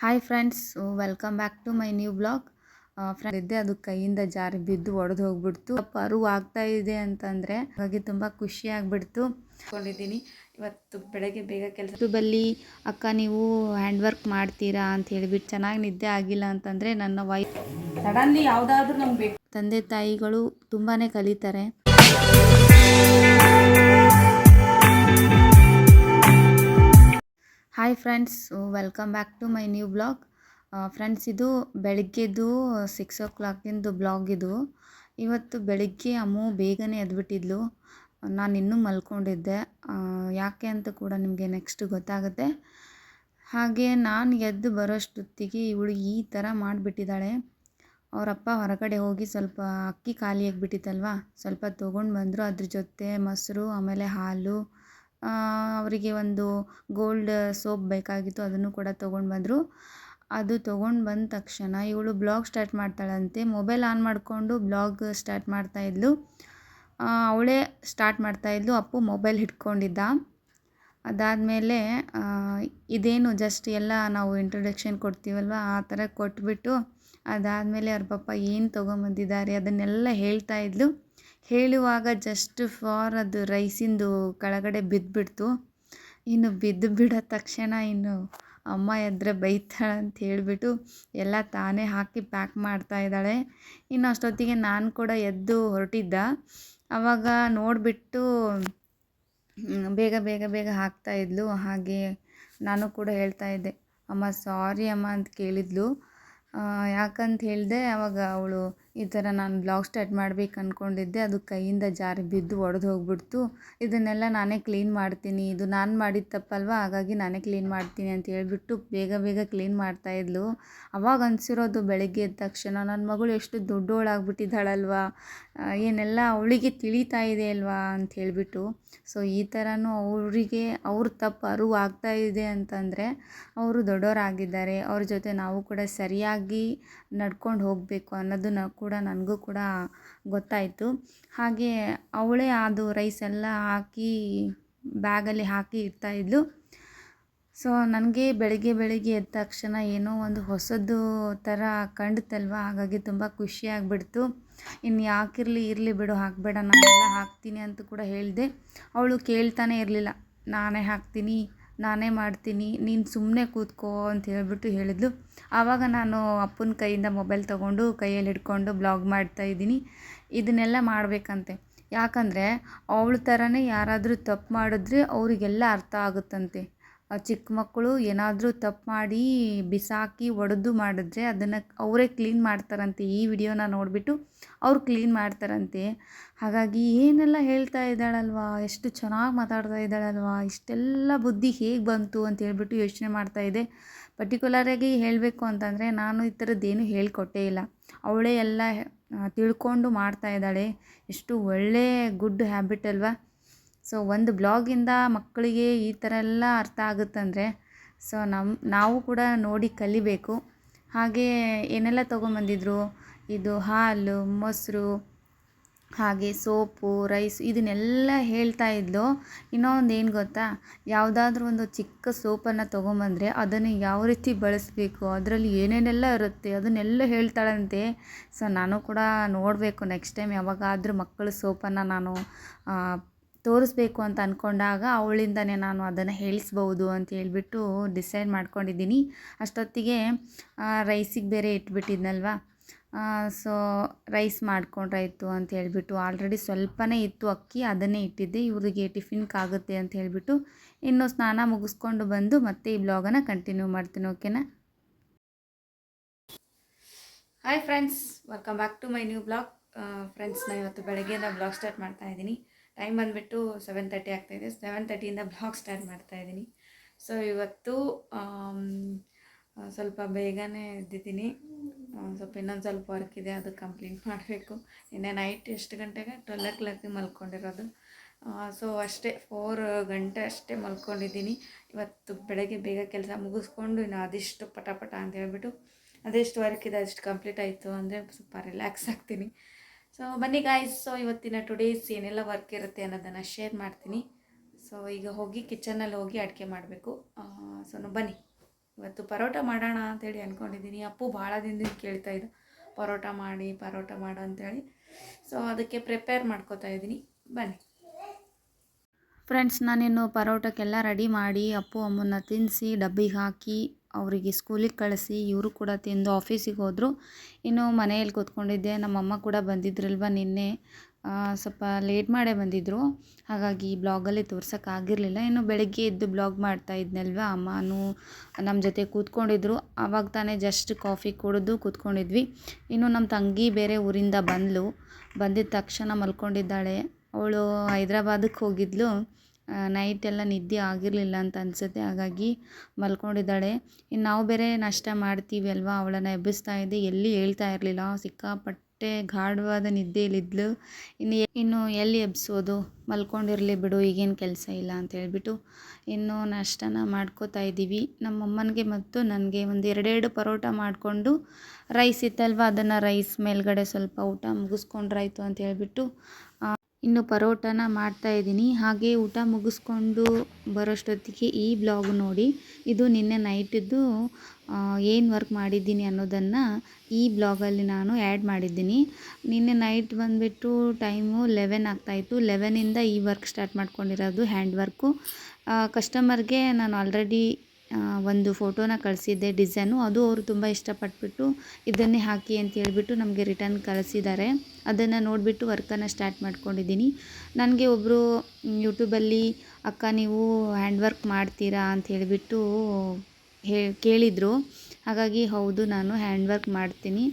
Hi friends, welcome back to my new blog. Friend ಇದ್ದೆ ಅದು ಕೈಯಿಂದ ಜಾರಿ ಬಿದ್ದು ಒಡೆದು ಹೋಗ್ಬಿಡ್ತು. ಪರು ಆಗ್ತಾ ಇದೆ ಅಂತಂದರೆ ಹಾಗಾಗಿ ತುಂಬ ಖುಷಿ ಆಗಿಬಿಡ್ತು. ಕೊಂಡಿದ್ದೀನಿ. ಇವತ್ತು ಬೆಳಗ್ಗೆ ಬೇಗ ಕೆಲಸ. ಯೂಟ್ಯೂಬಲ್ಲಿ, ಅಕ್ಕ, ನೀವು ಹ್ಯಾಂಡ್ ವರ್ಕ್ ಮಾಡ್ತೀರಾ? ಅಂತ ಹೇಳಿಬಿಟ್ಟು ಚೆನ್ನಾಗಿ ನಿದ್ದೆ ಆಗಿಲ್ಲ ಅಂತಂದರೆ ನನ್ನ ವೈಫ್ ಸಡನ್ಲಿ ಯಾವುದಾದ್ರೂ ನಮ್ಗೆ ತಂದೆ ತಾಯಿಗಳು ತುಂಬಾ ಕಲಿತಾರೆ. Hi friends welcome back to my new blog friends ಇದು ಬೆಳಗ್ಗೆದು ಸಿಕ್ಸ್ ಓ ಕ್ಲಾಕಿಂದು ಬ್ಲಾಗ್ ಇದು. ಇವತ್ತು ಬೆಳಿಗ್ಗೆ ಅಮ್ಮು ಬೇಗನೆ ಎದ್ಬಿಟ್ಟಿದ್ಲು. ನಾನು ಇನ್ನೂ ಮಲ್ಕೊಂಡಿದ್ದೆ. ಯಾಕೆ ಅಂತ ಕೂಡ ನಿಮಗೆ ನೆಕ್ಸ್ಟ್ ಗೊತ್ತಾಗುತ್ತೆ. ಹಾಗೆ ನಾನು ಎದ್ದು ಬರೋಷ್ಟೊತ್ತಿಗೆ ಇವಳು ಈ ಥರ ಮಾಡಿಬಿಟ್ಟಿದ್ದಾಳೆ. ಅವರಪ್ಪ ಹೊರಗಡೆ ಹೋಗಿ ಸ್ವಲ್ಪ ಅಕ್ಕಿ ಖಾಲಿ ಆಗಿಬಿಟ್ಟಿತ್ತಲ್ವ? ಸ್ವಲ್ಪ ತೊಗೊಂಡು ಬಂದರು ಅದ್ರ ಜೊತೆ ಮೊಸರು, ಆಮೇಲೆ ಹಾಲು ಅವರಿಗೆ ಒಂದು ಗೋಲ್ಡ್ ಸೋಪ್ ಬೇಕಾಗಿತ್ತು, ಅದನ್ನು ಕೂಡ ತೊಗೊಂಡು ಬಂದರು. ಅದು ತೊಗೊಂಡು ಬಂದ ತಕ್ಷಣ ಇವಳು ಬ್ಲಾಗ್ ಸ್ಟಾರ್ಟ್ ಮಾಡ್ತಾಳಂತೆ. ಮೊಬೈಲ್ ಆನ್ ಮಾಡಿಕೊಂಡು ಬ್ಲಾಗ್ ಸ್ಟಾರ್ಟ್ ಮಾಡ್ತಾ ಮಾಡ್ತಾಯಿದ್ಲು ಅವಳೇ ಸ್ಟಾರ್ಟ್ ಮಾಡ್ತಾ ಇದ್ಲು, ಅಪ್ಪು ಮೊಬೈಲ್ ಹಿಡ್ಕೊಂಡಿದ್ದ. ಅದಾದಮೇಲೆ ಇದೇನು ಜಸ್ಟ್ ಎಲ್ಲ ನಾವು ಇಂಟ್ರೊಡಕ್ಷನ್ ಕೊಡ್ತೀವಲ್ವ, ಆ ಥರ ಕೊಟ್ಬಿಟ್ಟು ಅದಾದಮೇಲೆ ಅವ್ರ ಪಪ್ಪ ಏನು ತೊಗೊಂಬಂದಿದ್ದಾರೆ ಅದನ್ನೆಲ್ಲ ಹೇಳ್ತಾ ಇದ್ಲು. ಹೇಳುವಾಗ ಜಸ್ಟ್ ಫಾರ್ ಅದು ರೈಸಿಂದು ಕೆಳಗಡೆ ಬಿದ್ದುಬಿಡ್ತು ಇನ್ನು ಬಿದ್ದು ಬಿಡೋ ತಕ್ಷಣ ಇನ್ನು ಅಮ್ಮ ಎದ್ರೆ ಬೈತಾಳೆ ಅಂತ ಹೇಳಿಬಿಟ್ಟು ಎಲ್ಲ ತಾನೇ ಹಾಕಿ ಪ್ಯಾಕ್ ಮಾಡ್ತಾ ಇದ್ದಾಳೆ. ಇನ್ನು ಅಷ್ಟೊತ್ತಿಗೆ ನಾನು ಕೂಡ ಎದ್ದು ಹೊರಟಿದ್ದ. ಆವಾಗ ನೋಡಿಬಿಟ್ಟು ಬೇಗ ಬೇಗ ಬೇಗ ಹಾಕ್ತಾ ಇದ್ಲು. ಹಾಗೆ ನಾನು ಕೂಡ ಹೇಳ್ತಾ ಇದ್ದೆ, ಅಮ್ಮ ಸಾರಿ ಅಮ್ಮ ಅಂತ ಕೇಳಿದ್ಲು. ಯಾಕಂತ ಹೇಳಿದೆ ಆವಾಗ ಅವಳು ಈ ಥರ ನಾನು ಬ್ಲಾಗ್ ಸ್ಟಾರ್ಟ್ ಮಾಡ್ಬೇಕು ಅಂದ್ಕೊಂಡಿದ್ದೆ ಅದು ಕೈಯಿಂದ ಜಾರಿ ಬಿದ್ದು ಒಡೆದು ಹೋಗ್ಬಿಡ್ತು. ಇದನ್ನೆಲ್ಲ ನಾನೇ ಕ್ಲೀನ್ ಮಾಡ್ತೀನಿ. ಇದು ನಾನು ಮಾಡಿದ ತಪ್ಪಲ್ವ? ಹಾಗಾಗಿ ನಾನೇ ಕ್ಲೀನ್ ಮಾಡ್ತೀನಿ ಅಂತ ಹೇಳಿಬಿಟ್ಟು ಬೇಗ ಬೇಗ ಕ್ಲೀನ್ ಮಾಡ್ತಾಯಿದ್ಲು ಅವಾಗ ಅನಿಸಿರೋದು ಬೆಳಗ್ಗೆ ಎದ್ದ ತಕ್ಷಣ ನನ್ನ ಮಗಳು ಎಷ್ಟು ದೊಡ್ಡವಳಾಗ್ಬಿಟ್ಟಿದ್ದಾಳಲ್ವಾ ಆ, ಏನೆಲ್ಲ ಅವಳಿಗೆ ತಿಳಿತಾ ಇದೆ ಅಲ್ವಾ ಅಂತ ಹೇಳಿಬಿಟ್ಟು. ಸೊ ಈ ಥರನೂ ಅವರಿಗೆ ಅವ್ರ ತಪ್ಪು ಅರಿವು ಆಗ್ತಾ ಇದೆ ಅಂತಂದರೆ ಅವರು ದೊಡ್ಡವರಾಗಿದ್ದಾರೆ ಅವ್ರ ಜೊತೆ ನಾವು ಕೂಡ ಸರಿಯಾಗಿ ನಡ್ಕೊಂಡು ಹೋಗಬೇಕು ಅನ್ನೋದನ್ನ ಕೂಡ ನನಗೂ ಕೂಡ ಗೊತ್ತಾಯಿತು. ಹಾಗೆ ಅವಳೇ ಅದು ರೈಸ್ ಎಲ್ಲ ಹಾಕಿ ಬ್ಯಾಗಲ್ಲಿ ಹಾಕಿ ಇಡ್ತಾಯಿದ್ಲು ಸೊ ನನಗೆ ಬೆಳಗ್ಗೆ ಬೆಳಗ್ಗೆ ಎದ್ದ ತಕ್ಷಣ ಏನೋ ಒಂದು ಹೊಸದು ಥರ ಕಂಡುತ್ತಲ್ವ? ಹಾಗಾಗಿ ತುಂಬ ಖುಷಿಯಾಗಿಬಿಡ್ತು ಇನ್ನು ಯಾಕಿರಲಿ ಇರಲಿ ಬಿಡು, ಹಾಕಬೇಡ, ನಾನೆಲ್ಲ ಹಾಕ್ತೀನಿ ಅಂತ ಕೂಡ ಹೇಳಿದೆ. ಅವಳು ಕೇಳ್ತಾನೆ ಇರಲಿಲ್ಲ, ನಾನೇ ಹಾಕ್ತೀನಿ. ನಾನೇ ಮಾಡ್ತೀನಿ, ನೀನು ಸುಮ್ಮನೆ ಕೂತ್ಕೋ ಅಂತ ಹೇಳಿಬಿಟ್ಟು ಹೇಳಿದ್ಲು. ಆವಾಗ ನಾನು ಅಪ್ಪನ ಕೈಯಿಂದ ಮೊಬೈಲ್ ತೊಗೊಂಡು ಕೈಯಲ್ಲಿ ಹಿಡ್ಕೊಂಡು ಬ್ಲಾಗ್ ಮಾಡ್ತಾ ಇದ್ದೀನಿ. ಇದನ್ನೆಲ್ಲ ಮಾಡಬೇಕಂತೆ. ಯಾಕಂದರೆ ಅವಳ ಥರನೇ ಯಾರಾದರೂ ತಪ್ಪು ಮಾಡಿದ್ರೆ ಅವರಿಗೆಲ್ಲ ಅರ್ಥ ಆಗುತ್ತಂತೆ. ಚಿಕ್ಕ ಮಕ್ಕಳು ಏನಾದರೂ ತಪ್ಪು ಮಾಡಿ ಬಿಸಾಕಿ ಒಡೆದು ಮಾಡಿದ್ರೆ ಅದನ್ನು ಅವರೇ ಕ್ಲೀನ್ ಮಾಡ್ತಾರಂತೆ ಈ ವಿಡಿಯೋನ ನೋಡಿಬಿಟ್ಟು. ಅವ್ರು ಕ್ಲೀನ್ ಮಾಡ್ತಾರಂತೆ. ಹಾಗಾಗಿ ಏನೆಲ್ಲ ಹೇಳ್ತಾ ಇದ್ದಾಳಲ್ವಾ? ಎಷ್ಟು ಚೆನ್ನಾಗಿ ಮಾತಾಡ್ತಾ ಇದ್ದಾಳಲ್ವಾ? ಇಷ್ಟೆಲ್ಲ ಬುದ್ಧಿ ಹೇಗೆ ಬಂತು ಅಂತ ಹೇಳ್ಬಿಟ್ಟು ಯೋಚನೆ ಮಾಡ್ತಾ ಇದ್ದೆ ಪರ್ಟಿಕ್ಯುಲರಾಗಿ ಹೇಳಬೇಕು ಅಂತಂದರೆ ನಾನು ಈ ಥರದ್ದೇನು ಹೇಳಿಕೊಟ್ಟೇ ಇಲ್ಲ. ಅವಳೇ ಎಲ್ಲ ತಿಳ್ಕೊಂಡು ಮಾಡ್ತಾ ಇದ್ದಾಳೆ. ಎಷ್ಟು ಒಳ್ಳೆಯ ಗುಡ್ ಹ್ಯಾಬಿಟ್ ಅಲ್ವಾ? ಸೊ ಒಂದು ಬ್ಲಾಗಿಂದ ಮಕ್ಕಳಿಗೆ ಈ ಥರ ಎಲ್ಲ ಅರ್ಥ ಆಗುತ್ತಂದರೆ ಸೊ ನಮ್ಮ ನಾವು ಕೂಡ ನೋಡಿ ಕಲಿಬೇಕು. ಹಾಗೆ ಏನೆಲ್ಲ ತೊಗೊಂಬಂದಿದ್ರು? ಇದು ಹಾಲು, ಮೊಸರು, ಹಾಗೆ ಸೋಪು, ರೈಸ್ ಇದನ್ನೆಲ್ಲ ಹೇಳ್ತಾ ಇದ್ಲು. ಇನ್ನೊಂದು ಏನು ಗೊತ್ತಾ? ಯಾವುದಾದ್ರೂ ಒಂದು ಚಿಕ್ಕ ಸೋಪನ್ನು ತೊಗೊಂಬಂದರೆ ಅದನ್ನು ಯಾವ ರೀತಿ ಬಳಸಬೇಕು? ಅದರಲ್ಲಿ ಏನೇನೆಲ್ಲ ಇರುತ್ತೆ? ಅದನ್ನೆಲ್ಲ ಹೇಳ್ತಾಳಂತೆ. ಸೊ, ನಾನು ಕೂಡ ನೋಡಬೇಕು ನೆಕ್ಸ್ಟ್ ಟೈಮ್ ಯಾವಾಗಾದರೂ ಮಕ್ಕಳ ಸೋಪನ್ನು ನಾನು ತೋರಿಸ್ಬೇಕು ಅಂತ ಅಂದ್ಕೊಂಡಾಗ ಅವಳಿಂದನೇ ನಾನು ಅದನ್ನು ಹೇಳಿಸ್ಬೋದು ಅಂತ ಹೇಳಿಬಿಟ್ಟು ಡಿಸೈಡ್ ಮಾಡ್ಕೊಂಡಿದ್ದೀನಿ. ಅಷ್ಟೊತ್ತಿಗೆ ರೈಸಿಗೆ ಬೇರೆ ಇಟ್ಬಿಟ್ಟಿದ್ನಲ್ವ? ಸೊ ರೈಸ್ ಮಾಡ್ಕೊಂಡ್ರಾಯ್ತು ಅಂತ ಹೇಳಿಬಿಟ್ಟು ಆಲ್ರೆಡಿ ಸ್ವಲ್ಪನೇ ಇತ್ತು ಅಕ್ಕಿ, ಅದನ್ನೇ ಇಟ್ಟಿದ್ದೆ. ಇವರಿಗೆ ಟಿಫಿನ್ಗಾಗುತ್ತೆ ಅಂತ ಹೇಳಿಬಿಟ್ಟು ಇನ್ನು ಸ್ನಾನ ಮುಗಿಸ್ಕೊಂಡು ಬಂದು ಮತ್ತೆ ಈ ಬ್ಲಾಗನ್ನು ಕಂಟಿನ್ಯೂ ಮಾಡ್ತೀನಿ ಓಕೆನಾ hi friends welcome back to my new blog friends ನಾನು ಇವತ್ತು ಬೆಳಗ್ಗೆಯಿಂದ ಬ್ಲಾಗ್ ಸ್ಟಾರ್ಟ್ ಮಾಡ್ತಾ ಇದ್ದೀನಿ. ಟೈಮ್ ಬಂದುಬಿಟ್ಟು ಸೆವೆನ್ ತರ್ಟಿ ಆಗ್ತಾಯಿದೆ ಸೆವೆನ್ ತರ್ಟಿಯಿಂದ ಬ್ಲಾಗ್ ಸ್ಟಾರ್ಟ್ ಮಾಡ್ತಾ ಇದ್ದೀನಿ. ಸೊ ಇವತ್ತು ಸ್ವಲ್ಪ ಬೇಗನೆ ಎದ್ದಿದ್ದೀನಿ. ಸ್ವಲ್ಪ ಇನ್ನೊಂದು ಸ್ವಲ್ಪ ವರ್ಕ್ ಇದೆ ಅದು ಕಂಪ್ಲೀಟ್ ಮಾಡಬೇಕು. ನಿನ್ನೆ ನೈಟ್ ಎಷ್ಟು ಗಂಟೆಗೆ? ಟ್ವೆಲ್ ಓ ಕ್ಲಾಕಿಗೆ ಮಲ್ಕೊಂಡಿರೋದು. ಸೊ ಅಷ್ಟೇ ಫೋರ್ ಗಂಟೆ ಅಷ್ಟೇ ಮಲ್ಕೊಂಡಿದ್ದೀನಿ. ಇವತ್ತು ಬೆಳಗ್ಗೆ ಬೇಗ ಕೆಲಸ ಮುಗಿಸ್ಕೊಂಡು ಇನ್ನು ಅದಿಷ್ಟು ಪಟ ಪಟ ಅಂತ ಹೇಳ್ಬಿಟ್ಟು ಅದೆಷ್ಟು ವರ್ಕ್ ಇದೆ, ಅದಿಷ್ಟು ಕಂಪ್ಲೀಟ್ ಆಯಿತು ಅಂದರೆ ಸ್ವಲ್ಪ ರಿಲ್ಯಾಕ್ಸ್ ಆಗ್ತೀನಿ. ಸೊ ಬನ್ನಿ ಗಾಯ್ಸ್ ಸೊ ಇವತ್ತಿನ ಟುಡೇಸ್ ಏನೆಲ್ಲ ವರ್ಕ್ ಇರುತ್ತೆ ಅನ್ನೋದನ್ನು ಶೇರ್ ಮಾಡ್ತೀನಿ. ಸೊ ಈಗ ಹೋಗಿ ಕಿಚನಲ್ಲಿ ಹೋಗಿ ಅಡುಗೆ ಮಾಡಬೇಕು. ಸೊ ಬನ್ನಿ. ಇವತ್ತು ಪರೋಟ ಮಾಡೋಣ ಅಂತೇಳಿ ಅಂದ್ಕೊಂಡಿದ್ದೀನಿ ಅಪ್ಪು ಭಾಳ ದಿನದಿಂದ ಕೇಳ್ತಾ ಇದ್ದ ಪರೋಟ ಮಾಡಿ, ಪರೋಟ ಮಾಡು ಅಂತೇಳಿ. ಸೊ ಅದಕ್ಕೆ ಪ್ರಿಪೇರ್ ಮಾಡ್ಕೋತಾ ಇದ್ದೀನಿ. ಬನ್ನಿ. ಫ್ರೆಂಡ್ಸ್ ನಾನಿನ್ನು ಪರೋಟಕ್ಕೆಲ್ಲ ರೆಡಿ ಮಾಡಿ ಅಪ್ಪು ಅಮ್ಮನ್ನ ತಿನ್ನಿಸಿ ಡಬ್ಬಿಗೆ ಹಾಕಿ, ಅವರಿಗೆ ಸ್ಕೂಲಿಗೆ ಕಳಿಸಿ, ಇವರು ಕೂಡ ತಿಂದು ಆಫೀಸಿಗೆ ಹೋದರು. ಇನ್ನು ಮನೆಯಲ್ಲಿ ಕೂತ್ಕೊಂಡಿದ್ದೆ. ನಮ್ಮಮ್ಮ ಕೂಡ ಬಂದಿದ್ರಲ್ವ ನಿನ್ನೆ. ಸ್ವಲ್ಪ ಲೇಟ್ ಮಾಡೇ ಬಂದಿದ್ದರು ಹಾಗಾಗಿ ಬ್ಲಾಗಲ್ಲಿ ತೋರ್ಸೋಕ್ಕಾಗಿರಲಿಲ್ಲ ಇನ್ನು ಬೆಳಗ್ಗೆ ಎದ್ದು ಬ್ಲಾಗ್ ಮಾಡ್ತಾ ಇದ್ನಲ್ವ ಅಮ್ಮನೂ ನಮ್ಮ ಜೊತೆ ಕೂತ್ಕೊಂಡಿದ್ರು. ಆವಾಗ ತಾನೇ ಜಸ್ಟ್ ಕಾಫಿ ಕುಡಿದು ಕೂತ್ಕೊಂಡಿದ್ವಿ. ಇನ್ನು ನಮ್ಮ ತಂಗಿ ಬೇರೆ ಊರಿಂದ ಬಂದಳು ಬಂದಿದ್ದ ತಕ್ಷಣ ಮಲ್ಕೊಂಡಿದ್ದಾಳೆ. ಅವಳು ಹೈದ್ರಾಬಾದಕ್ಕೆ ಹೋಗಿದ್ಲು. ನೈಟ್ ಎಲ್ಲ ನಿದ್ದೆ ಆಗಿರಲಿಲ್ಲ ಅಂತ ಅನಿಸುತ್ತೆ. ಹಾಗಾಗಿ ಮಲ್ಕೊಂಡಿದ್ದಾಳೆ. ಇನ್ನು ನಾವು ಬೇರೆ ನಾಷ್ಟ ಮಾಡ್ತೀವಿ ಅಲ್ವಾ? ಅವಳನ್ನು ಎಬ್ಬಿಸ್ತಾ ಇದ್ದೆ. ಎಲ್ಲಿ ಹೇಳ್ತಾ ಇರಲಿಲ್ಲ. ಸಿಕ್ಕಾಪಟ್ಟೆ ಗಾಢವಾದ ನಿದ್ದೆಯಲ್ಲಿದ್ಲು. ಇನ್ನು ಇನ್ನು ಎಲ್ಲಿ ಎಬ್ಸೋದು? ಮಲ್ಕೊಂಡಿರಲಿ ಬಿಡು, ಈಗೇನು ಕೆಲಸ ಇಲ್ಲ ಅಂತ ಹೇಳಿಬಿಟ್ಟು ಇನ್ನೂ ನಾಷ್ಟನ ಮಾಡ್ಕೋತಾ ಇದ್ದೀವಿ. ನಮ್ಮಮ್ಮನಿಗೆ ಮತ್ತು ನನಗೆ ಒಂದು ಎರಡೆರಡು ಪರೋಟ ಮಾಡಿಕೊಂಡು ರೈಸ್ ಇತ್ತಲ್ವ? ಅದನ್ನು ರೈಸ್ ಮೇಲ್ಗಡೆ ಸ್ವಲ್ಪ ಊಟ ಮುಗಿಸ್ಕೊಂಡ್ರಾಯ್ತು ಅಂತ ಹೇಳಿಬಿಟ್ಟು ಇನ್ನು ಪರೋಟನ ಮಾಡ್ತಾ ಇದ್ದೀನಿ. ಹಾಗೆ ಊಟ ಮುಗಿಸ್ಕೊಂಡು ಬರೋಷ್ಟೊತ್ತಿಗೆ ಈ ಬ್ಲಾಗ್ ನೋಡಿ. ಇದು ನಿನ್ನೆ ನೈಟಿದ್ದು ಏನು ವರ್ಕ್ ಮಾಡಿದ್ದೀನಿ ಅನ್ನೋದನ್ನು ಈ ಬ್ಲಾಗಲ್ಲಿ ನಾನು ಆ್ಯಡ್ ಮಾಡಿದ್ದೀನಿ. ನಿನ್ನೆ ನೈಟ್ ಬಂದುಬಿಟ್ಟು ಟೈಮು ಲೆವೆನ್ ಆಗ್ತಾಯಿತ್ತು ಲೆವೆನಿಂದ ಈ ವರ್ಕ್ ಸ್ಟಾರ್ಟ್ ಮಾಡ್ಕೊಂಡಿರೋದು ಹ್ಯಾಂಡ್ ವರ್ಕು ಕಸ್ಟಮರ್ಗೆ ನಾನು ಆಲ್ರೆಡಿ ಒಂದು ಫೋಟೋನ ಕಳಿಸಿದ್ದೆ ಡಿಸೈನು ಅದು ಅವರು ತುಂಬ ಇಷ್ಟಪಟ್ಬಿಟ್ಟು ಇದನ್ನೇ ಹಾಕಿ ಅಂತ ಹೇಳಿಬಿಟ್ಟು ನಮಗೆ ರಿಟರ್ನ್ ಕಳಿಸಿದ್ದಾರೆ. ಅದನ್ನು ನೋಡಿಬಿಟ್ಟು ವರ್ಕನ್ನು ಸ್ಟಾರ್ಟ್ ಮಾಡ್ಕೊಂಡಿದ್ದೀನಿ. ನನಗೆ ಒಬ್ಬರು ಯೂಟ್ಯೂಬಲ್ಲಿ ಅಕ್ಕ, ನೀವು ಹ್ಯಾಂಡ್ ವರ್ಕ್ ಮಾಡ್ತೀರಾ? ಅಂತ ಹೇಳಿಬಿಟ್ಟು ಹೇ, ಕೇಳಿದರು. ಹಾಗಾಗಿ ಹೌದು, ನಾನು ಹ್ಯಾಂಡ್ ವರ್ಕ್ ಮಾಡ್ತೀನಿ.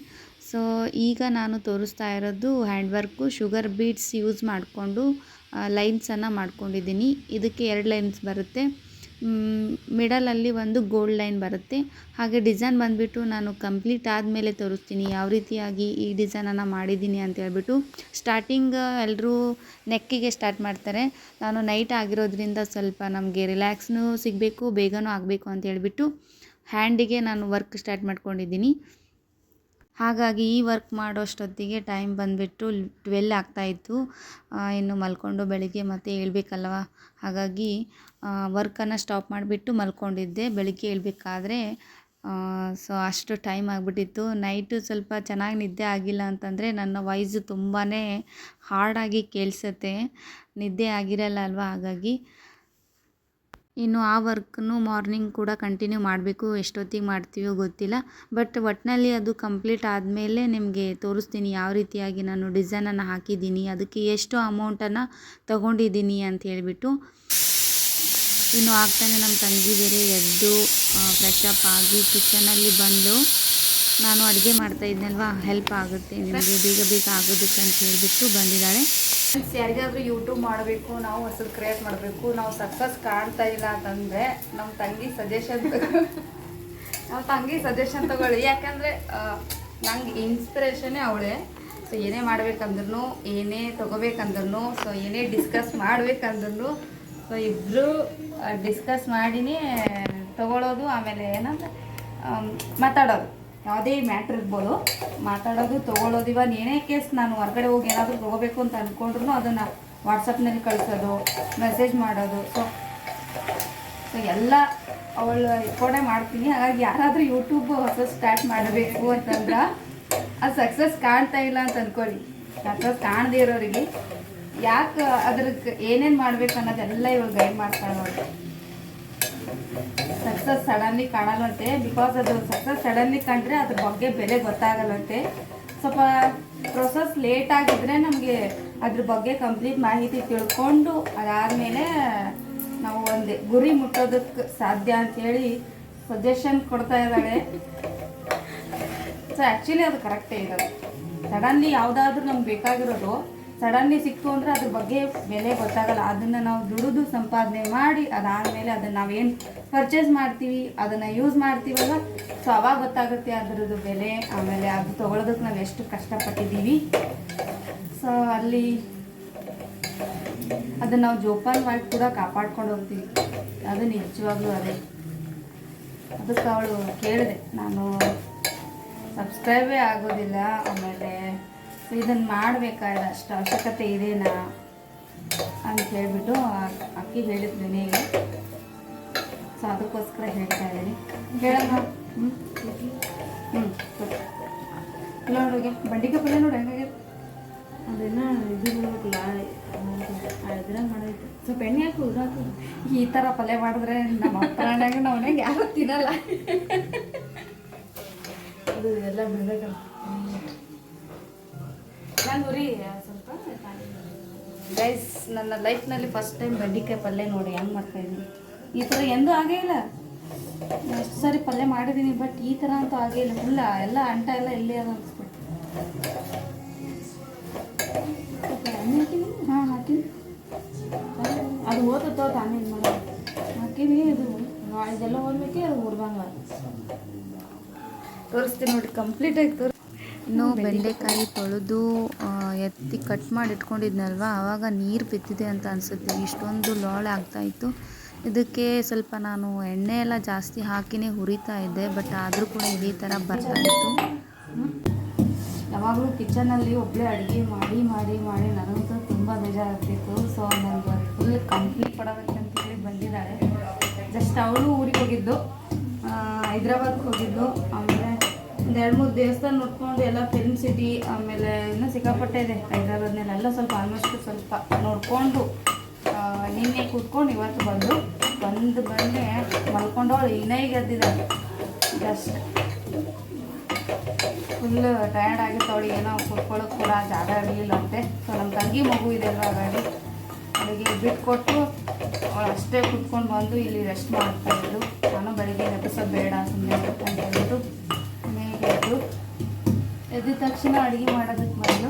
ಸೊ ಈಗ ನಾನು ತೋರಿಸ್ತಾ ಇರೋದು hand work sugar beads use ಮಾಡಿಕೊಂಡು ಲೈನ್ಸನ್ನು ಮಾಡ್ಕೊಂಡಿದ್ದೀನಿ. ಇದಕ್ಕೆ ಎರಡು ಲೈನ್ಸ್ ಬರುತ್ತೆ. ಮಿಡಲಲ್ಲಿ ಒಂದು ಗೋಲ್ಡ್ ಲೈನ್ ಬರುತ್ತೆ. ಹಾಗೆ ಡಿಸೈನ್ ಬಂದುಬಿಟ್ಟು ನಾನು ಕಂಪ್ಲೀಟ್ ಆದಮೇಲೆ ತೋರಿಸ್ತೀನಿ ಯಾವ ರೀತಿಯಾಗಿ ಈ ಡಿಸೈನನ್ನು ಮಾಡಿದ್ದೀನಿ ಅಂತ ಹೇಳ್ಬಿಟ್ಟು. ಸ್ಟಾರ್ಟಿಂಗ್ ಎಲ್ಲರೂ ನೆಕ್ಕಿಗೆ ಸ್ಟಾರ್ಟ್ ಮಾಡ್ತಾರೆ. ನಾನು ನೈಟ್ ಆಗಿರೋದ್ರಿಂದ ಸ್ವಲ್ಪ ನಮಗೆ ರಿಲ್ಯಾಕ್ಸ್ನೂ ಸಿಗಬೇಕು, ಬೇಗನೂ ಆಗಬೇಕು ಅಂತ ಹೇಳ್ಬಿಟ್ಟು ಹ್ಯಾಂಡಿಗೆ ನಾನು ವರ್ಕ್ ಸ್ಟಾರ್ಟ್ ಮಾಡ್ಕೊಂಡಿದ್ದೀನಿ. ಹಾಗಾಗಿ ಈ ವರ್ಕ್ ಮಾಡೋಷ್ಟೊತ್ತಿಗೆ ಟೈಮ್ ಬಂದುಬಿಟ್ಟು ಟ್ವೆಲ್ ಆಗ್ತಾಯಿತ್ತು ಇನ್ನು ಮಲ್ಕೊಂಡು ಬೆಳಿಗ್ಗೆ ಮತ್ತೆ ಏಳಬೇಕಲ್ವ ಹಾಗಾಗಿ ವರ್ಕನ್ನು ಸ್ಟಾಪ್ ಮಾಡಿಬಿಟ್ಟು ಮಲ್ಕೊಂಡಿದ್ದೆ. ಬೆಳಿಗ್ಗೆ ಏಳಬೇಕಾದ್ರೆ ಸೊ ಅಷ್ಟು ಟೈಮ್ ಆಗಿಬಿಟ್ಟಿತ್ತು. ನೈಟು ಸ್ವಲ್ಪ ಚೆನ್ನಾಗಿ ನಿದ್ದೆ ಆಗಿಲ್ಲ ಅಂತಂದರೆ ನನ್ನ ವಾಯ್ಸು ತುಂಬಾ ಹಾರ್ಡಾಗಿ ಕೇಳಿಸುತ್ತೆ. ನಿದ್ದೆ ಆಗಿರಲ್ಲ ಅಲ್ವಾ ಹಾಗಾಗಿ. ಇನ್ನು ಆ ವರ್ಕ್ನು ಮಾರ್ನಿಂಗ್ ಕೂಡ ಕಂಟಿನ್ಯೂ ಮಾಡಬೇಕು. ಎಷ್ಟೊತ್ತಿಗೆ ಮಾಡ್ತೀವೋ ಗೊತ್ತಿಲ್ಲ. ಬಟ್ ಒಟ್ಟಿನಲ್ಲಿ ಅದು ಕಂಪ್ಲೀಟ್ ಆದಮೇಲೆ ನಿಮಗೆ ತೋರಿಸ್ತೀನಿ ಯಾವ ರೀತಿಯಾಗಿ ನಾನು ಡಿಸೈನನ್ನು ಹಾಕಿದ್ದೀನಿ. ಅದಕ್ಕೆ ಎಷ್ಟು ಅಮೌಂಟನ್ನು ತಗೊಂಡಿದ್ದೀನಿ ಅಂತ ಹೇಳಿಬಿಟ್ಟು. ಇನ್ನು ಆಗ್ತಾನೆ ನಮ್ಮ ತಂಗಿ ಬೇರೆ ಎದ್ದು ಫ್ರೆಶ್ ಆಗಿ ಕಿಚನಲ್ಲಿ ಬಂದು ನಾನು ಅಡುಗೆ ಮಾಡ್ತಾ ಇದ್ನಲ್ವಾ ಹೆಲ್ಪ್ ಆಗುತ್ತೆ, ನಿಮಗೆ ಬೇಗ ಬೇಗ ಆಗೋದಕ್ಕೆ ಅಂತ ಹೇಳಿಬಿಟ್ಟು ಬಂದಿದ್ದಾಳೆ. ಯಾರಿಗಾದ್ರೂ ಯೂಟ್ಯೂಬ್ ಮಾಡಬೇಕು, ನಾವು ಹೊಸದು ಕ್ರಿಯೇಟ್ ಮಾಡಬೇಕು, ನಾವು ಸಕ್ಸಸ್ ಕಾಣ್ತಾ ಇಲ್ಲ ಅಂತಂದರೆ ನಮ್ಮ ತಂಗಿ ಸಜೆಷನ್ ನಮ್ಮ ತಂಗಿ ಸಜೆಷನ್ ತಗೊಳ್ಳಿ. ಯಾಕಂದರೆ ನಂಗೆ ಇನ್ಸ್ಪಿರೇಷನ್ನೇ ಅವಳೆ. ಸೊ ಏನೇ ಮಾಡ್ಬೇಕಂದ್ರೂ ಏನೇ ತೊಗೋಬೇಕಂದ್ರೂ ಸೊ ಏನೇ ಡಿಸ್ಕಸ್ ಮಾಡ್ಬೇಕಂದ್ರೂ ಸೊ ಇಬ್ಬರು ಡಿಸ್ಕಸ್ ಮಾಡಿನೇ ತಗೊಳ್ಳೋದು ಆಮೇಲೆ ಏನಂದ್ರೆ ಮಾತಾಡೋದು. ಯಾವುದೇ ಮ್ಯಾಟ್ರ್ ಇರ್ಬೋದು, ಮಾತಾಡೋದು ತೊಗೊಳ್ಳೋದು ಇವಾಗ ಏನೇ ಕೇಸ್ ನಾನು ಹೊರಗಡೆ ಹೋಗಿ ಏನಾದರೂ ತೊಗೋಬೇಕು ಅಂತ ಅಂದ್ಕೊಂಡ್ರು ಅದನ್ನು ವಾಟ್ಸಪ್ನಲ್ಲಿ ಕಳಿಸೋದು ಮೆಸೇಜ್ ಮಾಡೋದು. ಸೊ ಸೊ ಎಲ್ಲ ಅವಳು ಇಟ್ಕೊಂಡೇ ಮಾಡ್ತೀನಿ. ಹಾಗಾಗಿ ಯಾರಾದರೂ ಯೂಟ್ಯೂಬ್ ಹೊಸ ಸ್ಟಾರ್ಟ್ ಮಾಡಬೇಕು ಅಂತಂದ್ರೆ, ಅದು ಸಕ್ಸಸ್ ಕಾಣ್ತಾ ಇಲ್ಲ ಅಂತ ಅಂದ್ಕೊಳ್ಳಿ ಸಕ್ಸಸ್ ಕಾಣದೇ ಇರೋರಿಗೆ. ಯಾಕೆ ಅದ್ರಕ್ಕೆ ಏನೇನು ಮಾಡ್ಬೇಕು ಅನ್ನೋದೆಲ್ಲ ಇವಾಗ ಗೈಡ್ ಮಾಡ್ತಾಳೆ ಸಕ್ಸಸ್ ಸಡನ್ಲಿ ಕಾಣಲ್ಲಂತೆ. ಬಿಕಾಸ್ ಅದು ಸಕ್ಸಸ್ ಸಡನ್ಲಿ ಕಂಡ್ರೆ ಅದ್ರ ಬಗ್ಗೆ ಬೆಲೆ ಗೊತ್ತಾಗಲ್ಲಂತೆ. ಸ್ವಲ್ಪ ಪ್ರೊಸೆಸ್ ಲೇಟ್ ಆಗಿದ್ರೆ ನಮಗೆ ಅದ್ರ ಬಗ್ಗೆ ಕಂಪ್ಲೀಟ್ ಮಾಹಿತಿ ತಿಳ್ಕೊಂಡು ಅದಾದಮೇಲೆ ನಾವು ಒಂದು ಗುರಿ ಮುಟ್ಟೋದಕ್ಕೆ ಸಾಧ್ಯ ಅಂತೇಳಿ ಸಜೆಷನ್ ಕೊಡ್ತಾ ಇದ್ದಾಳೆ. ಸೊ ಆ್ಯಕ್ಚುಲಿ ಅದು ಕರೆಕ್ಟೇ ಇರೋದು. ಸಡನ್ಲಿ ಯಾವುದಾದ್ರೂ ನಮ್ಗೆ ಬೇಕಾಗಿರೋದು ಸಡನ್ಲಿ ಸಿಕ್ತು ಅಂದರೆ ಅದ್ರ ಬಗ್ಗೆ ಬೆಲೆ ಗೊತ್ತಾಗಲ್ಲ. ಅದನ್ನು ನಾವು ದುಡಿದು ಸಂಪಾದನೆ ಮಾಡಿ ಅದಾದಮೇಲೆ ಅದನ್ನು ನಾವೇನು ಪರ್ಚೇಸ್ ಮಾಡ್ತೀವಿ, ಅದನ್ನು ಯೂಸ್ ಮಾಡ್ತೀವಲ್ಲ ಸೊ ಅವಾಗ ಗೊತ್ತಾಗುತ್ತೆ ಅದರದ್ದು ಬೆಲೆ, ಆಮೇಲೆ ಅದು ತೊಗೊಳೋದಕ್ಕೆ ನಾವು ಎಷ್ಟು ಕಷ್ಟಪಟ್ಟಿದ್ದೀವಿ. ಸೊ ಅಲ್ಲಿ ಅದನ್ನು ನಾವು ಜೋಪಾನವಾಗಿ ಕೂಡ ಕಾಪಾಡ್ಕೊಂಡು ಹೋಗ್ತೀವಿ. ಅದು ನಿಜವಾಗ್ಲೂ ಅದೇ. ಅದಕ್ಕೆ ಅವಳು ಕೇಳಿದೆ. ನಾನು ಸಬ್ಸ್ಕ್ರೈಬೇ ಆಗೋದಿಲ್ಲ, ಆಮೇಲೆ ಇದನ್ನು ಮಾಡಬೇಕಾದ್ರೆ ಅಷ್ಟು ಅವಶ್ಯಕತೆ ಇದೇನಾ ಅಂತ ಹೇಳ್ಬಿಟ್ಟು ಅಕ್ಕಿ ಹೇಳಿದ್ವಿ ಮನೆಗೆ ಸೊ ಅದಕ್ಕೋಸ್ಕರ ಹೇಳ್ತಾ ಇದ್ದೀನಿ. ಹೇಳಮ್ಮ. ಹ್ಞೂ ಹ್ಞೂ ನೋಡ್ರಿಗೆ ಬಂಡಿಗೆ ಪಲ್ಯ ನೋಡಿ ಹೆಂಗಾಗ್ಯದ ಅದನ್ನ ಇದು ಮಾಡ್ಬೇಕಲ್ಲ ಅದ್ರಾಗ ಮಾಡೋದು. ಸ್ವಲ್ಪ ಎಣ್ಣೆ ಹಾಕು ಉದಾಕು ಈ ಥರ ಪಲ್ಯ ಮಾಡಿದ್ರೆ ನಮ್ಮ ಅಪ್ಪನಾಗ ನಾವು ಯಾರು ತಿನ್ನಲ್ಲ. ಅದು ಎಲ್ಲ ಸ್ವಲ್ಪ ಗೈಸ್ ನನ್ನ ಲೈಫ್ನಲ್ಲಿ ಫಸ್ಟ್ ಟೈಮ್ ಬೆಂಡಿಕಾಯಿ ಪಲ್ಯ ನೋಡಿ, ಹೆಂಗೆ ಮಾಡ್ತಾಯಿದ್ದೀನಿ ಈ ಥರ ಎಂದೂ ಆಗೇ ಇಲ್ಲ. ಎಷ್ಟು ಸಾರಿ ಪಲ್ಯ ಮಾಡಿದ್ದೀನಿ ಬಟ್ ಈ ಥರ ಅಂತೂ ಆಗೇ ಇಲ್ಲ. ಫುಲ್ಲ ಎಲ್ಲ ಅಂಟ ಎಲ್ಲ ಇಲ್ಲಿ ಅದ ಅನ್ಸ್ಬಿಟ್ಟು ಹಾಕಿನಿ? ಹಾಂ, ಹಾಕಿನಿ. ಅದು ಓದುತ್ತೋ ತಾನೇ ಇದು ಮಾಡಿ ಹಾಕಿನಿ, ಇದು ಇದೆಲ್ಲ ಓದ್ಬೇಕೆ ಅದು ಊರ್ಬಂಗ ತೋರಿಸ್ತೀನಿ ನೋಡಿ ಕಂಪ್ಲೀಟ್ ಆಯ್ತು ಇನ್ನು ಬೆಂಡೆಕಾಯಿ ತೊಳೆದು ಎತ್ತಿ ಕಟ್ ಮಾಡಿ ಇಟ್ಕೊಂಡಿದ್ನಲ್ವ ಆವಾಗ ನೀರು ಬಿದ್ದಿದೆ ಅಂತ ಅನಿಸುತ್ತೆ. ಇಷ್ಟೊಂದು ಲೋಳೆ ಆಗ್ತಾಯಿತ್ತು ಇದಕ್ಕೆ ಸ್ವಲ್ಪ ನಾನು ಎಣ್ಣೆ ಎಲ್ಲ ಜಾಸ್ತಿ ಹಾಕಿನೇ ಹುರಿತಾ ಇದ್ದೆ, ಬಟ್ ಆದರೂ ಕೂಡ ಇದೇ ಥರ ಬರ್ತಾಯಿತ್ತು ಯಾವಾಗಲೂ ಕಿಚನಲ್ಲಿ ಒಬ್ಬಳೇ ಅಡುಗೆ ಮಾಡಿ ಮಾಡಿ ಮಾಡಿ, ನನಗಂತೂ ತುಂಬ ಬೇಜಾರಾಗ್ತಿತ್ತು. ಸೊ ನನಗೆ ಫುಲ್ ಕಂಪ್ಲೀಟ್ ಕೊಡಬೇಕಂತೇಳಿ ಬಂದಿದ್ದಾರೆ. ಜಸ್ಟ್ ಅವಳು ಊರಿಗೆ ಹೋಗಿದ್ದು ಹೈದ್ರಾಬಾದ್ಗೆ ಹೋಗಿದ್ದು. ಒಂದು ಎರಡು ಮೂರು ದೇವಸ್ಥಾನ ನೋಡ್ಕೊಂಡು ಎಲ್ಲ ಫಿಲ್ಮ್ ಸಿಟಿ ಆಮೇಲೆ ಇನ್ನೂ ಸಿಕ್ಕಾಪಟ್ಟೆ ಇದೆ. ಹೈದ್ರಾಬಾದ್ನಲ್ಲೆಲ್ಲ ಸ್ವಲ್ಪ ಆಲ್ಮೋಸ್ಟ್ ಸ್ವಲ್ಪ ನೋಡಿಕೊಂಡು ನಿನ್ನೆ ಕೂತ್ಕೊಂಡು ಇವತ್ತು ಬಂದು ಬಂದು ಬಂದೆ ಮಲ್ಕೊಂಡು ಅವಳು ಇನ್ನೇ ಎದ್ದಿದ್ದಾಳೆ ಜಸ್ಟ್ ಫುಲ್ ಟಯರ್ಡ್ ಆಗಿತ್ತು ಅವಳಿಗೆ ಏನೋ ಕೂತ್ಕೊಳ್ಳೋಕೆ ಕೂಡ ಜಾಗ ಇರಲಿಲ್ಲ ಅಂತೆ. ಸೊ ನಮ್ಮ ತಂಗಿ ಮಗು ಇದೆ ಅಲ್ವಾ ಹಾಗಾಗಿ ಅವಳಿಗೆ ಬಿಟ್ಕೊಟ್ಟು ಅವಳು ಅಷ್ಟೇ ಕೂತ್ಕೊಂಡು ಬಂದು ಇಲ್ಲಿ ರೆಸ್ಟ್ ಇದ್ಳು ನಾನು ಬೆಳಿಗ್ಗೆ ಎಬ್ಬಿಸೋದು ಬೇಡ ಸುಮ್ಮನೆ ಅಂತ ಹೇಳ್ಬಿಟ್ಟು ಎದ್ದ ತಕ್ಷಣ ಅಡುಗೆ ಮಾಡೋದಕ್ಕೆ ಮೊದಲು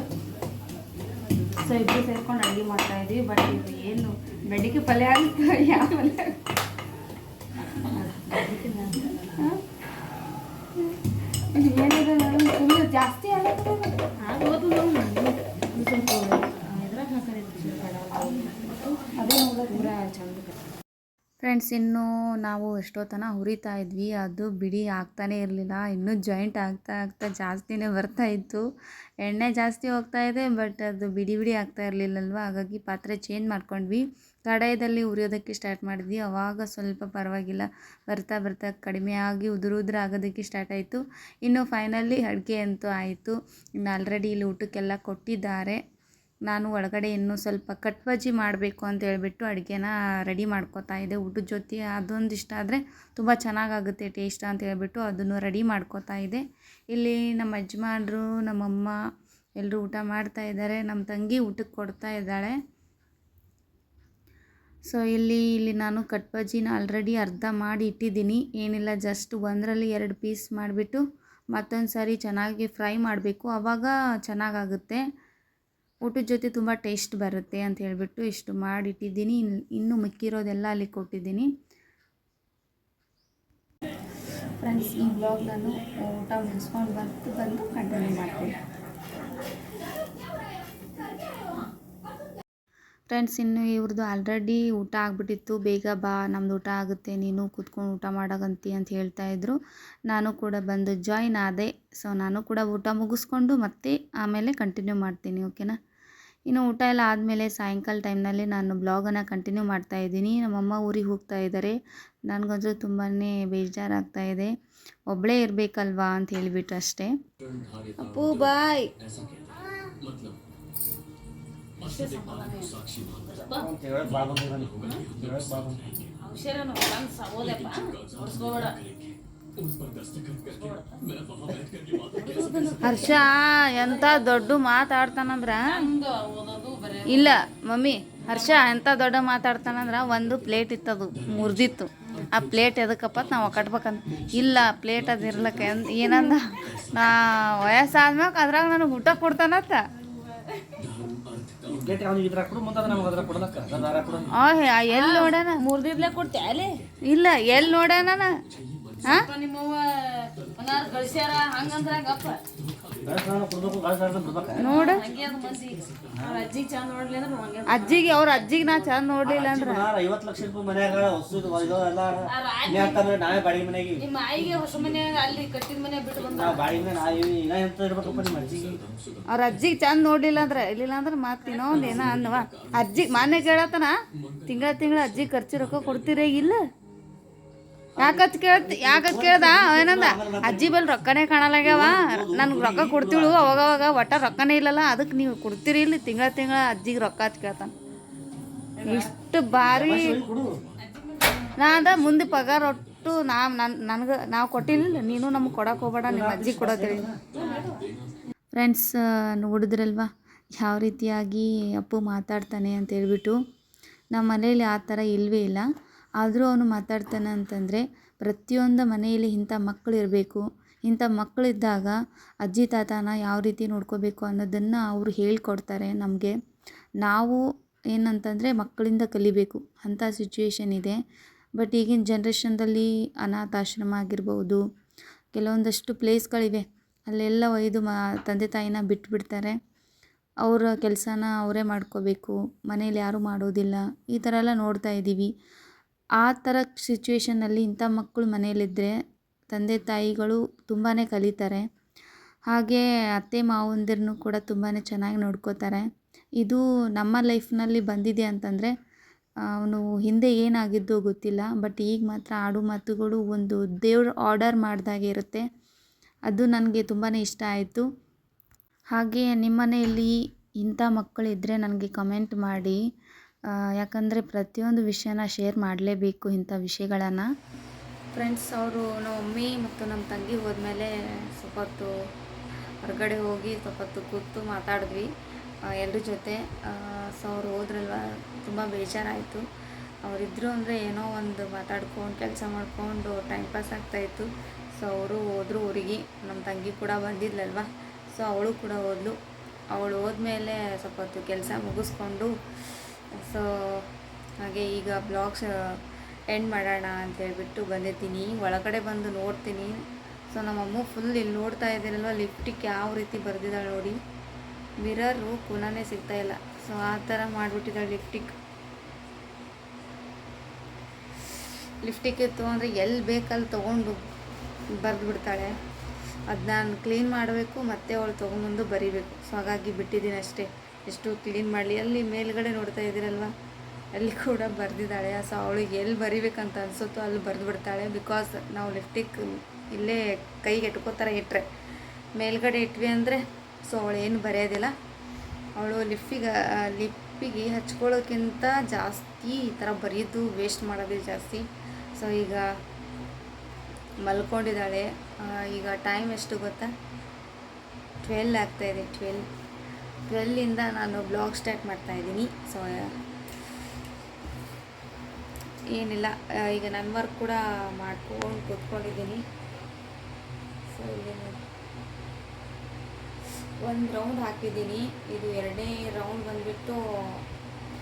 ಸೊ ಇಬ್ಬರು ಸೇರ್ಕೊಂಡು ಅಡುಗೆ ಮಾಡ್ತಾ ಇದ್ವಿ ಬಟ್ ಇದು ಏನು ಬೆಳಿಗ್ಗೆ ಪಲ್ಯ ಆಗುತ್ತೆ ಯಾವ ಪಲ್ಯ ಏನಿದೆ ಫುಲ್ ಜಾಸ್ತಿ ಆಗುತ್ತೆ. ಸ್ವಲ್ಪ ಇದ್ರಾಗ ಅದೇ ನೋಡೋದು. ಪೂರ ಚಂದ ಫ್ರೆಂಡ್ಸ್, ಇನ್ನೂ ನಾವು ಎಷ್ಟೊತ್ತನ ಹುರಿತಾ ಇದ್ವಿ. ಅದು ಬಿಡಿ ಆಗ್ತಾನೇ ಇರಲಿಲ್ಲ. ಇನ್ನೂ ಜಾಯಿಂಟ್ ಆಗ್ತಾ ಆಗ್ತಾ ಜಾಸ್ತಿನೇ ಬರ್ತಾ ಇತ್ತು. ಎಣ್ಣೆ ಜಾಸ್ತಿ ಹೋಗ್ತಾ ಇದೆ, ಬಟ್ ಅದು ಬಿಡಿ ಬಿಡಿ ಆಗ್ತಾ ಇರಲಿಲ್ಲಲ್ವ? ಹಾಗಾಗಿ ಪಾತ್ರೆ ಚೇಂಜ್ ಮಾಡ್ಕೊಂಡ್ವಿ. ಕಡಾಯದಲ್ಲಿ ಉರಿಯೋದಕ್ಕೆ ಸ್ಟಾರ್ಟ್ ಮಾಡಿದ್ವಿ. ಆವಾಗ ಸ್ವಲ್ಪ ಪರವಾಗಿಲ್ಲ. ಬರ್ತಾ ಬರ್ತಾ ಕಡಿಮೆ ಆಗಿ ಉದುರು ಉದುರು ಆಗೋದಕ್ಕೆ ಸ್ಟಾರ್ಟ್ ಆಯಿತು. ಇನ್ನು ಫೈನಲಿ ಅಡುಗೆ ಅಂತೂ ಆಯಿತು. ಇನ್ನು ಆಲ್ರೆಡಿ ಇಲ್ಲಿ ಊಟಕ್ಕೆಲ್ಲ ಕೊಟ್ಟಿದ್ದಾರೆ. ನಾನು ಒಳಗಡೆ ಇನ್ನೂ ಸ್ವಲ್ಪ ಕಟ್ ಬಜ್ಜಿ ಮಾಡಬೇಕು ಅಂತ ಹೇಳ್ಬಿಟ್ಟು ಅಡುಗೆನ ರೆಡಿ ಮಾಡ್ಕೋತಾ ಇದ್ದೆ. ಊಟದ ಜೊತೆ ಅದೊಂದು ಇಷ್ಟ ಆದರೆ ತುಂಬ ಚೆನ್ನಾಗಾಗುತ್ತೆ ಟೇಸ್ಟ್ ಅಂತ ಹೇಳ್ಬಿಟ್ಟು ಅದನ್ನು ರೆಡಿ ಮಾಡ್ಕೋತಾ ಇದ್ದೆ. ಇಲ್ಲಿ ನಮ್ಮ ಯಜಮಾನ್ರು, ನಮ್ಮಮ್ಮ ಎಲ್ಲರೂ ಊಟ ಮಾಡ್ತಾ ಇದ್ದಾರೆ. ನಮ್ಮ ತಂಗಿ ಊಟಕ್ಕೆ ಕೊಡ್ತಾ ಇದ್ದಾಳೆ. ಸೊ ಇಲ್ಲಿ ಇಲ್ಲಿ ನಾನು ಕಟ್ ಬಜ್ಜಿನ ಆಲ್ರೆಡಿ ಅರ್ಧ ಮಾಡಿ ಇಟ್ಟಿದ್ದೀನಿ. ಏನಿಲ್ಲ ಜಸ್ಟ್ ಒಂದರಲ್ಲಿ ಎರಡು ಪೀಸ್ ಮಾಡಿಬಿಟ್ಟು ಮತ್ತೊಂದು ಸಾರಿ ಚೆನ್ನಾಗಿ ಫ್ರೈ ಮಾಡಬೇಕು. ಆವಾಗ ಚೆನ್ನಾಗಾಗುತ್ತೆ. ಊಟದ ಜೊತೆ ತುಂಬ ಟೇಸ್ಟ್ ಬರುತ್ತೆ ಅಂತ ಹೇಳಿಬಿಟ್ಟು ಇಷ್ಟು ಮಾಡಿಟ್ಟಿದ್ದೀನಿ. ಇನ್ನು ಮಿಕ್ಕಿರೋದೆಲ್ಲ ಅಲ್ಲಿ ಕೊಟ್ಟಿದ್ದೀನಿ. ಫ್ರೆಂಡ್ಸ್, ಈ ಬ್ಲಾಗ್ ನಾನು ಊಟ ಮುಗಿಸ್ಕೊಂಡು ಬಂದು ಬಂದು ಕಂಟಿನ್ಯೂ ಮಾಡ್ತೀನಿ. ಫ್ರೆಂಡ್ಸ್, ಇನ್ನು ಇವ್ರದ್ದು ಆಲ್ರೆಡಿ ಊಟ ಆಗಿಬಿಟ್ಟಿತ್ತು. ಬೇಗ ಬಾ, ನಮ್ದು ಊಟ ಆಗುತ್ತೆ, ನೀನು ಕೂತ್ಕೊಂಡು ಊಟ ಮಾಡಗಂತಿ ಅಂತ ಹೇಳ್ತಾ ಇದ್ರು. ನಾನು ಕೂಡ ಬಂದು ಜಾಯ್ನ್ ಆದೆ. ಸೊ ನಾನು ಕೂಡ ಊಟ ಮುಗಿಸ್ಕೊಂಡು ಮತ್ತೆ ಆಮೇಲೆ ಕಂಟಿನ್ಯೂ ಮಾಡ್ತೀನಿ ಓಕೆನಾ ಇನ್ನು ಊಟ ಎಲ್ಲ ಆದಮೇಲೆ ಸಾಯಂಕಾಲ ಟೈಮ್ನಲ್ಲಿ ನಾನು ಬ್ಲಾಗನ್ನು ಕಂಟಿನ್ಯೂ ಮಾಡ್ತಾ ಇದ್ದೀನಿ. ನಮ್ಮಮ್ಮ ಊರಿಗೆ ಹೋಗ್ತಾ ಇದ್ದಾರೆ. ನನಗಂತೂ ತುಂಬಾ ಬೇಜಾರಾಗ್ತಾ ಇದೆ. ಒಬ್ಬಳೇ ಇರಬೇಕಲ್ವಾ ಅಂತ ಹೇಳಿಬಿಟ್ಟು ಅಷ್ಟೇ. ಅಪ್ಪು ಬಾಯ್. ಹರ್ಷ ಎಂತ ದೊಡ್ಡ ಮಾತಾಡ್ತಾನಂದ್ರ? ಇಲ್ಲ ಮಮ್ಮಿ ಹರ್ಷ ಎಂತ ದೊಡ್ಡ ಮಾತಾಡ್ತಾನಂದ್ರ ಒಂದು ಪ್ಲೇಟ್ ಇತ್ತದು ಮುರಿದಿತ್ತು. ಆ ಪ್ಲೇಟ್ ಎದಕ್ಕಪ್ಪ ನಾವು ಕಟ್ಬೇಕಂತ. ಇಲ್ಲ ಪ್ಲೇಟ್ ಅದು ಇರ್ಲಕ್ಕ ಏನಂದ? ನಾ ವಯಸ್ಸಾದ್ಮ್ಯಾಗ ಅದ್ರಾಗ ನನಗೆ ಊಟ ಕೊಡ್ತಾನತ್ತ ಗೇಟ್ ಅವ್ನಿಗೆ ಇದ್ರಾಗ ಕೊಡು ಮುಂದೆ ನಮಗೆ ಅದ್ರ ಕೊಡಲಕ್ಕ ಅದ್ರ ಕೊಡು ಆ ಎಲ್ಲಿ ನೋಡ್ಯಾನ ಇಲ್ಲ ಎಲ್ಲಿ ನೋಡ್ಯಾನ ನೋಡು. ಅಜ್ಜಿಗೆ ಚಂದ ನೋಡ್ಲಿ ಅಂದ್ರೆ ಹಂಗೆ ಅಜ್ಜಿಗೆ ಅವ್ರ ಅಜ್ಜಿಗೆ ನಾ ಚಂದ ನೋಡ್ಲಿಲ್ಲ ಅಂದ್ರ. ಐವತ್ತು ಲಕ್ಷ ರೂಪಾಯಿ ಮನ್ಯಾಗ ಹೊಸದು ಇದು ಎಲ್ಲ ನೀ ಅಂತಂದ್ರೆ ನಾವೇ ಬಾಡಿಗೆ ಮನೆಗೆ. ನಿಮ್ಮ ಆಯಿಗೆ ಹೊಸ ಮನೆ ಅಲ್ಲಿ ಕಟ್ಟಿದ ಮನೆ ಬಿಟ್ಟು ಬಂದ ನಾವು ಬಾಡಿಗೆ ಮನೆ ನಾವು ಇನ್ನ ಎಂತ ಇರ್ಬೇಕಪ್ಪ ನಿಮ್ಮ ಅಜ್ಜಿಗೆ. ಅವ್ರ ಅಜ್ಜಿಗೆ ಚಂದ ನೋಡ್ಲಿಲ್ಲ ಅಂದ್ರೆ ಇಲ್ಲಿಲ್ಲ ಅಂದ್ರ ಮತ್ತೆ ಇನ್ನೊಂದ್ ಏನೋ ಅನ್ನವ. ಅಜ್ಜಿ ಮಾನ್ಯ ಕೇಳತ್ತನ? ತಿಂಗಳ ತಿಂಗಳ ಅಜ್ಜಿ ಖರ್ಚು ರೊಕ್ಕ ಕೊಡ್ತೀರ ಇಲ್ಲ? ಯಾಕತ್ ಕೇಳ್ತ ಯಾಕತ್ ಕೇಳ್ದ? ಏನಂದ? ಅಜ್ಜಿ ಬಲ್ ರೊಕ್ಕನೇ ಕಾಣಲಾಗ್ಯಾವ. ನನ್ಗೆ ರೊಕ್ಕ ಕೊಡ್ತಿಳು, ಅವಾಗವಾಗ ಅವಾಗ ಒಟ್ಟ ರೊಕ್ಕನೇ ಇಲ್ಲಲ್ಲ ಅದಕ್ಕೆ ನೀವು ಕೊಡ್ತೀರಿ ಇಲ್ಲಿ ತಿಂಗಳ ತಿಂಗಳ ಅಜ್ಜಿಗೆ ರೊಕ್ಕ ಅಂತ ಕೇಳ್ತಾನ. ಇಷ್ಟು ಭಾರಿ. ಕೊಡು ನಾ ಅದ, ಮುಂದೆ ಪಗಾರ ಒಟ್ಟು ನಾ ನನ್ ನನಗೆ ನಾವು ಕೊಟ್ಟಿಲ್ಲ ನೀನು ನಮ್ಗೆ ಕೊಡಕ್ಕೆ ಹೋಗ್ಬೇಡ ನಿಮ್ಮ ಅಜ್ಜಿ ಕೊಡೋತಿರಿ ಫ್ರೆಂಡ್ಸ್ ನೋಡಿದ್ರಲ್ವಾ? ಯಾವ ರೀತಿಯಾಗಿ ಅಪ್ಪು ಮಾತಾಡ್ತಾನೆ ಅಂತ ಹೇಳ್ಬಿಟ್ಟು ನಮ್ಮ ಮನೇಲಿ ಆ ಥರ ಇಲ್ಲವೇ ಇಲ್ಲ. ಆದರೂ ಅವನು ಮಾತಾಡ್ತಾನೆ ಅಂತಂದರೆ, ಪ್ರತಿಯೊಂದು ಮನೆಯಲ್ಲಿ ಇಂಥ ಮಕ್ಕಳು ಇರಬೇಕು. ಇಂಥ ಮಕ್ಕಳಿದ್ದಾಗ ಅಜ್ಜಿ, ತಾತನ ಯಾವ ರೀತಿ ನೋಡ್ಕೋಬೇಕು ಅನ್ನೋದನ್ನು ಅವರು ಹೇಳ್ಕೊಡ್ತಾರೆ ನಮಗೆ. ನಾವು ಏನಂತಂದರೆ ಮಕ್ಕಳಿಂದ ಕಲಿಬೇಕು. ಅಂಥ ಸಿಚುವೇಶನ್ ಇದೆ. ಬಟ್ ಈಗಿನ ಜನ್ರೇಷನ್ದಲ್ಲಿ ಅನಾಥಾಶ್ರಮ ಆಗಿರ್ಬೋದು. ಕೆಲವೊಂದಷ್ಟು ಪ್ಲೇಸ್ಗಳಿವೆ ಅಲ್ಲೆಲ್ಲ ಒಯ್ದು ಮ, ತಂದೆ, ತಾಯಿನ ಬಿಟ್ಬಿಡ್ತಾರೆ. ಅವರ ಕೆಲಸನ ಅವರೇ ಮಾಡ್ಕೋಬೇಕು. ಮನೇಲಿ ಯಾರೂ ಮಾಡೋದಿಲ್ಲ. ಈ ಥರ ಎಲ್ಲ ನೋಡ್ತಾ ಇದ್ದೀವಿ. ಆ ಥರ ಸಿಚುವೇಶನಲ್ಲಿ ಇಂಥ ಮಕ್ಕಳು ಮನೆಯಲ್ಲಿದ್ದರೆ ತಂದೆ ತಾಯಿಗಳು ತುಂಬಾ ಕಲಿತಾರೆ. ಹಾಗೆ ಅತ್ತೆ ಮಾವಂದಿರನ್ನು ಕೂಡ ತುಂಬಾ ಚೆನ್ನಾಗಿ ನೋಡ್ಕೋತಾರೆ. ಇದು ನಮ್ಮ ಲೈಫ್ನಲ್ಲಿ ಬಂದಿದೆ ಅಂತಂದರೆ, ಅವನು ಹಿಂದೆ ಏನಾಗಿದ್ದೋ ಗೊತ್ತಿಲ್ಲ ಬಟ್ ಈಗ ಮಾತ್ರ ಆಡು ಮಾತುಗಳು ಒಂದು ದೇವ್ರ ಆರ್ಡರ್ ಮಾಡಿದಾಗೆ ಇರುತ್ತೆ. ಅದು ನನಗೆ ತುಂಬಾ ಇಷ್ಟ ಆಯಿತು. ಹಾಗೆ ನಿಮ್ಮನೆಯಲ್ಲಿ ಇಂಥ ಮಕ್ಕಳಿದ್ದರೆ ನನಗೆ ಕಮೆಂಟ್ ಮಾಡಿ. ಯಾಕಂದರೆ ಪ್ರತಿಯೊಂದು ವಿಷಯನ ಶೇರ್ ಮಾಡಲೇಬೇಕು ಇಂಥ ವಿಷಯಗಳನ್ನು. ಫ್ರೆಂಡ್ಸ್ ಅವರು ನಮ್ಮ ಮಮ್ಮಿ ಮತ್ತು ನಮ್ಮ ತಂಗಿ ಹೋದ್ಮೇಲೆ ಸ್ವಲ್ಪ ಹೊತ್ತು ಹೊರಗಡೆ ಹೋಗಿ ಸ್ವಲ್ಪ ಹೊತ್ತು ಕೂತು ಮಾತಾಡಿದ್ವಿ. ಎಲ್ಲರ ಜೊತೆ. ಸೊ ಅವ್ರು ಹೋದ್ರಲ್ವ? ತುಂಬ ಬೇಜಾರಾಯಿತು. ಅವರಿದ್ದರು ಅಂದರೆ ಏನೋ ಒಂದು ಮಾತಾಡ್ಕೊಂಡು ಕೆಲಸ ಮಾಡಿಕೊಂಡು ಟೈಮ್ ಪಾಸ್ ಆಗ್ತಾಯಿತ್ತು ಸೊ ಅವರು ಹೋದರು ಊರಿಗೆ. ನಮ್ಮ ತಂಗಿ ಕೂಡ ಬಂದಿದ್ಲಲ್ವ? ಸೊ ಅವಳು ಕೂಡ ಹೋದ್ಲು. ಅವಳು ಹೋದ್ಮೇಲೆ ಸ್ವಲ್ಪ ಹೊತ್ತು ಕೆಲಸ ಮುಗಿಸ್ಕೊಂಡು ಸೊ ಹಾಗೆ ಈಗ ಬ್ಲಾಗ್ಸ್ ಎಂಡ್ ಮಾಡೋಣ ಅಂತ ಹೇಳ್ಬಿಟ್ಟು ಬಂದಿದ್ದೀನಿ ಒಳಗಡೆ ಬಂದು ನೋಡ್ತೀನಿ. ಸೊ ನಮ್ಮಮ್ಮ ಫುಲ್ ಇಲ್ಲಿ ನೋಡ್ತಾ ಇದ್ದೀರಲ್ವ? ಲಿಫ್ಟಿಗೆ ಯಾವ ರೀತಿ ಬರೆದಿದ್ದಾಳೆ ನೋಡಿ. ಮಿರರು ಪುನಃನೇ ಸಿಗ್ತಾ ಇಲ್ಲ. ಸೊ ಆ ಥರ ಮಾಡಿಬಿಟ್ಟಿದ್ದಾಳೆ ಲಿಫ್ಟಿಕ್ ಲಿಫ್ಟಿಕ್ ಇತ್ತು ಅಂದರೆ ಎಲ್ಲಿ ಬೇಕಲ್ಲಿ ತೊಗೊಂಡು ಬರೆದು ಬಿಡ್ತಾಳೆ ಅದು ನಾನು ಕ್ಲೀನ್ ಮಾಡಬೇಕು, ಮತ್ತೆ ಅವಳು ತೊಗೊಂಬಂದು ಬರಿಬೇಕು. ಸೊ ಹಾಗಾಗಿ ಬಿಟ್ಟಿದ್ದೀನಿ ಅಷ್ಟೇ. ಎಷ್ಟು ಕ್ಲೀನ್ ಮಾಡಲಿ. ಅಲ್ಲಿ ಮೇಲ್ಗಡೆ ನೋಡ್ತಾ ಇದ್ದೀರಲ್ವ? ಅಲ್ಲಿ ಕೂಡ ಬರೆದಿದ್ದಾಳೆ. ಸೊ ಅವಳಿಗೆ ಎಲ್ಲಿ ಬರಿಬೇಕಂತ ಅನಿಸುತ್ತೋ ಅಲ್ಲಿ ಬರೆದು ಬಿಡ್ತಾಳೆ ಬಿಕಾಸ್ ನಾವು ಲಿಫ್ಟಿಕ್ ಇಲ್ಲೇ ಕೈಗೆ ಎಟ್ಕೋತಾರೆ ಇಟ್ಟರೆ ಮೇಲ್ಗಡೆ ಇಟ್ವಿ ಅಂದರೆ ಸೊ ಅವಳು ಏನು ಬರೆಯೋದಿಲ್ಲ. ಅವಳು ಲಿಫ್ಟಿಗೆ ಲಿಪ್ಪಿಗೆ ಹಚ್ಕೊಳ್ಳೋಕ್ಕಿಂತ ಜಾಸ್ತಿ ಈ ಥರ ಬರೆಯೋದು ವೇಸ್ಟ್ ಮಾಡೋದೇ ಜಾಸ್ತಿ. ಸೊ ಈಗ ಮಲ್ಕೊಂಡಿದ್ದಾಳೆ. ಈಗ ಟೈಮ್ ಎಷ್ಟು ಗೊತ್ತಾ? ಟ್ವೆಲ್ ಆಗ್ತಾಯಿದೆ ಟ್ವೆಲ್ ಟ್ವೆಲ್ಲಿಂದ ನಾನು ಬ್ಲಾಗ್ ಸ್ಟಾರ್ಟ್ ಮಾಡ್ತಾ ಇದ್ದೀನಿ. ಸೊ ಏನಿಲ್ಲ, ಈಗ ನನ್ನ ವರ್ಕ್ ಕೂಡ ಮಾಡ್ಕೊಂಡು ಕೂತ್ಕೊಂಡಿದ್ದೀನಿ. ಸೊ ಇಲ್ಲಿ ಒಂದು ರೌಂಡ್ ಹಾಕಿದ್ದೀನಿ. ಇದು ಎರಡನೇ ರೌಂಡ್ ಬಂದುಬಿಟ್ಟು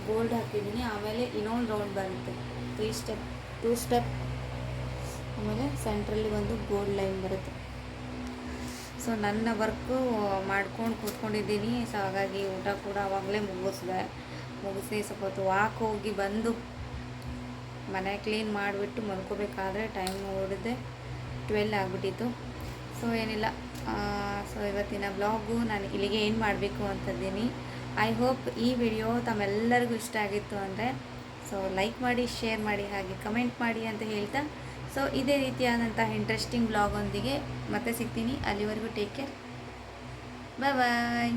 ಗೋಲ್ಡ್ ಹಾಕಿದ್ದೀನಿ. ಆಮೇಲೆ ಇನ್ನೊಂದು ರೌಂಡ್ ಬರುತ್ತೆ. ತ್ರೀ ಸ್ಟೆಪ್ ಟೂ ಸ್ಟೆಪ್ ಆಮೇಲೆ ಸೆಂಟ್ರಲ್ಲಿ ಒಂದು ಗೋಲ್ಡ್ ಲೈನ್ ಬರುತ್ತೆ. ಸೊ ನನ್ನ ವರ್ಕು ಮಾಡ್ಕೊಂಡು ಕೂತ್ಕೊಂಡಿದ್ದೀನಿ. ಸೊ ಹಾಗಾಗಿ ಊಟ ಕೂಡ ಅವಾಗಲೇ ಮುಗಿಸ್ದೆ. ಮುಗಿಸಿ ಸ್ವಲ್ಪ ಹೊತ್ತು ವಾಕ್ ಹೋಗಿ ಬಂದು ಮನೆ ಕ್ಲೀನ್ ಮಾಡಿಬಿಟ್ಟು ಮಲ್ಕೋಬೇಕಾದ್ರೆ ಟೈಮ್ ಓಡಿದೆ ಟ್ವೆಲ್ ಆಗಿಬಿಟ್ಟಿತ್ತು. ಸೊ ಏನಿಲ್ಲ. ಸೊ ಇವತ್ತಿನ ಬ್ಲಾಗು ನಾನು ಇಲ್ಲಿಗೆ ಏನು ಮಾಡಬೇಕು ಅಂತಿದ್ದೀನಿ. ಐ ಹೋಪ್ ಈ ವಿಡಿಯೋ ತಮ್ಮೆಲ್ಲರಿಗೂ ಇಷ್ಟ ಆಗಿತ್ತು ಅಂದರೆ ಸೊ ಲೈಕ್ ಮಾಡಿ ಶೇರ್ ಮಾಡಿ, ಹಾಗೆ ಕಮೆಂಟ್ ಮಾಡಿ ಅಂತ ಹೇಳ್ತಾ ಸೊ ಇದೇ ರೀತಿಯಾದಂತಹ ಇಂಟ್ರೆಸ್ಟಿಂಗ್ ಬ್ಲಾಗೊಂದಿಗೆ ಮತ್ತೆ ಸಿಗ್ತೀನಿ. ಅಲ್ಲಿವರೆಗೂ ಟೇಕ್ ಕೇರ್ ಬಾಯ್ ಬಾಯ್